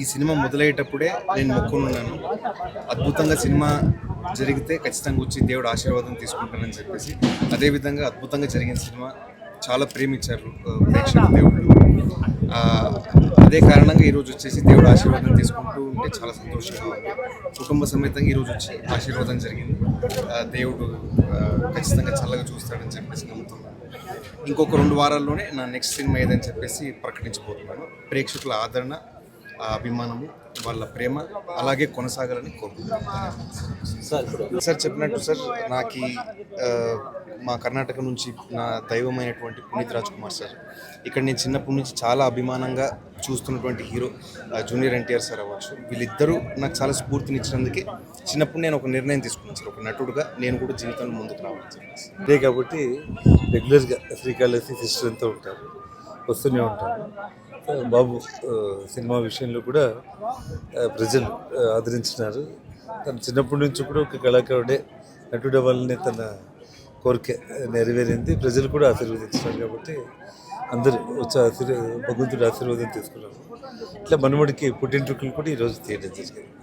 ఈ సినిమా మొదలయ్యేటప్పుడే నేను మొక్కున్నాను అద్భుతంగా సినిమా జరిగితే ఖచ్చితంగా వచ్చి దేవుడు ఆశీర్వాదం తీసుకుంటానని చెప్పేసి. అదేవిధంగా అద్భుతంగా జరిగిన సినిమా చాలా ప్రేమించారు ప్రేక్షకులు దేవుళ్ళు. అదే కారణంగా ఈరోజు వచ్చేసి దేవుడు ఆశీర్వాదం తీసుకుంటూ ఉంటే చాలా సంతోషంగా ఉంది. కుటుంబ సమేతంగా ఈరోజు వచ్చి ఆశీర్వాదం జరిగింది. దేవుడు ఖచ్చితంగా చల్లగా చూస్తాడని చెప్పేసి నమ్ముతున్నాను. ఇంకొక రెండు వారాల్లోనే నా నెక్స్ట్ సినిమా ఏదని చెప్పేసి ప్రకటించబోతున్నాను. ప్రేక్షకుల ఆదరణ ఆ అభిమానము వాళ్ళ ప్రేమ అలాగే కొనసాగాలని కోరుకుంటున్నాను. సార్ చెప్పినట్టు సార్ నాకు మా కర్ణాటక నుంచి నా దైవమైనటువంటి పునీత్ రాజ్ కుమార్ సార్. ఇక్కడ నేను చిన్నప్పటి నుంచి చాలా అభిమానంగా చూస్తున్నటువంటి హీరో జూనియర్ ఎన్టీఆర్ సార్ అవ్వచ్చు వీళ్ళిద్దరూ నాకు చాలా స్ఫూర్తినిచ్చినందుకే చిన్నప్పుడు నేను ఒక నిర్ణయం తీసుకున్నాను సార్. ఒక నటుడుగా నేను కూడా జీవితంలో ముందుకు చెప్పేసి ఇదే కాబట్టి రెగ్యులర్గా శ్రీకాళహస్తి సిస్టర్ అంతా ఉంటారు. వస్తూనే ఉంటారు. బాబు సినిమా విషయంలో కూడా ప్రజలు ఆదరించినారు. తను చిన్నప్పటి నుంచి కూడా ఒక కళాకారుడే. నటుడు వల్లనే తన కోరిక నెరవేరింది. ప్రజలు కూడా ఆశీర్వదించినారు కాబట్టి అందరూ వచ్చి ఆశీర్వ భగవంతుడు ఆశీర్వాదం తీసుకున్నారు. ఇట్లా మనమడికి పుట్టింట్రుకలు కూడా ఈరోజు తీయడం జరిగింది.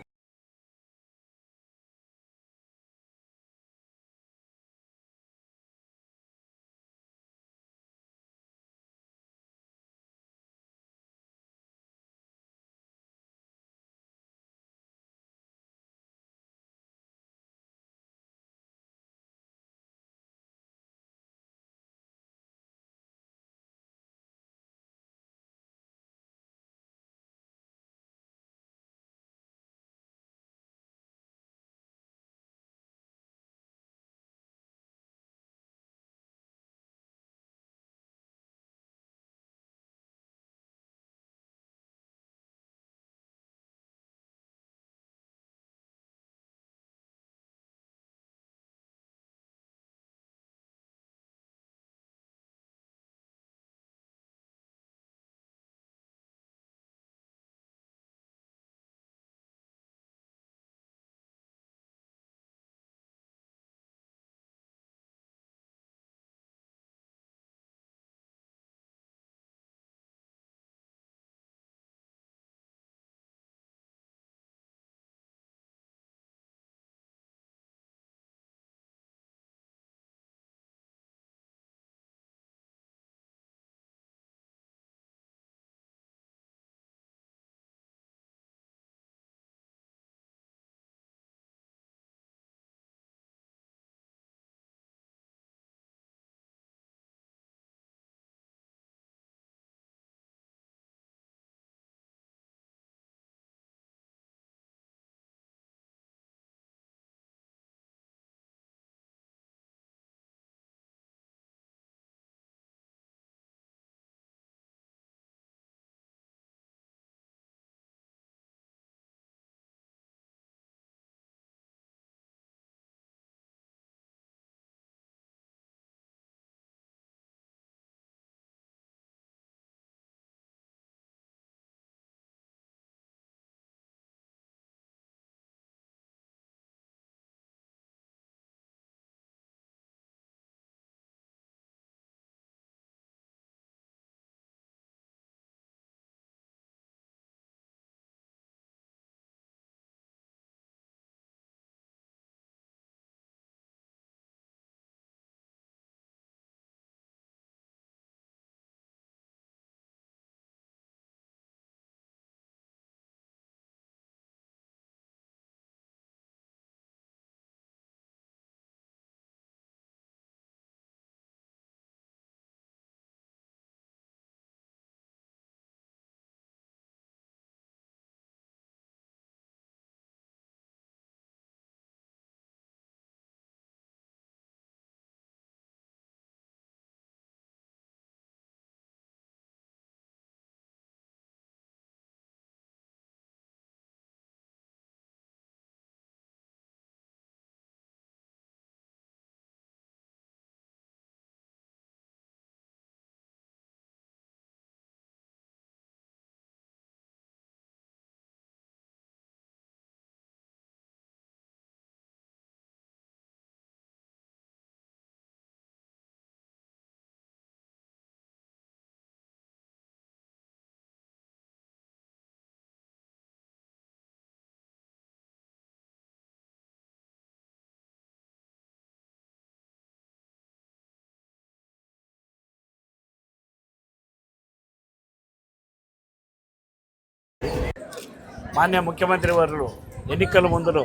మాన్య ముఖ్యమంత్రి వారు ఎన్నికల ముందులో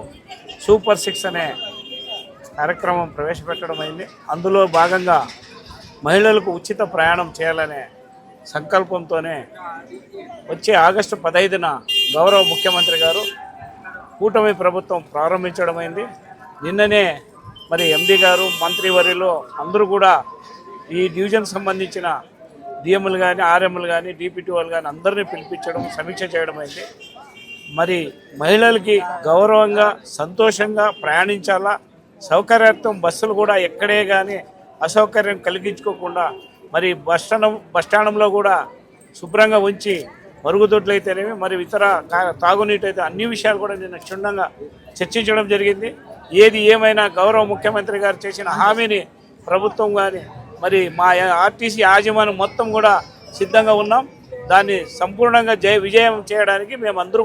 సూపర్ సిక్స్ అనే కార్యక్రమం ప్రవేశపెట్టడం అయింది. అందులో భాగంగా మహిళలకు ఉచిత ప్రయాణం చేయాలనే సంకల్పంతోనే వచ్చే ఆగస్టు పదహైదున గౌరవ ముఖ్యమంత్రి గారు కూటమి ప్రభుత్వం ప్రారంభించడమైంది నిన్ననే మరి ఎండి గారు మంత్రివర్యులు అందరూ కూడా ఈ డివిజన్ సంబంధించిన డిఎంలు కానీ ఆర్ఎంలు కానీ డిపిటి వాళ్ళు కానీ అందరినీ పిలిపించడం సమీక్ష చేయడం అయింది. మరి మహిళలకి గౌరవంగా సంతోషంగా ప్రయాణించాలా? సౌకర్యార్థం బస్సులు కూడా ఎక్కడే కానీ అసౌకర్యం కలిగించుకోకుండా మరి బస్ స్టాండ్ బస్ స్టాండ్లో కూడా శుభ్రంగా ఉంచి మరుగుదొడ్లు అయితేనేమి మరి ఇతర తాగునీటి అయితే అన్ని విషయాలు కూడా నిన్న క్షుణ్ణంగా చర్చించడం జరిగింది. ఏది ఏమైనా గౌరవ ముఖ్యమంత్రి గారు చేసిన హామీని ప్రభుత్వం కానీ మరి మా ఆర్టీసీ యాజమాన్యం మొత్తం కూడా సిద్ధంగా ఉన్నాం. దాన్ని సంపూర్ణంగా జయ విజయం చేయడానికి మేమందరూ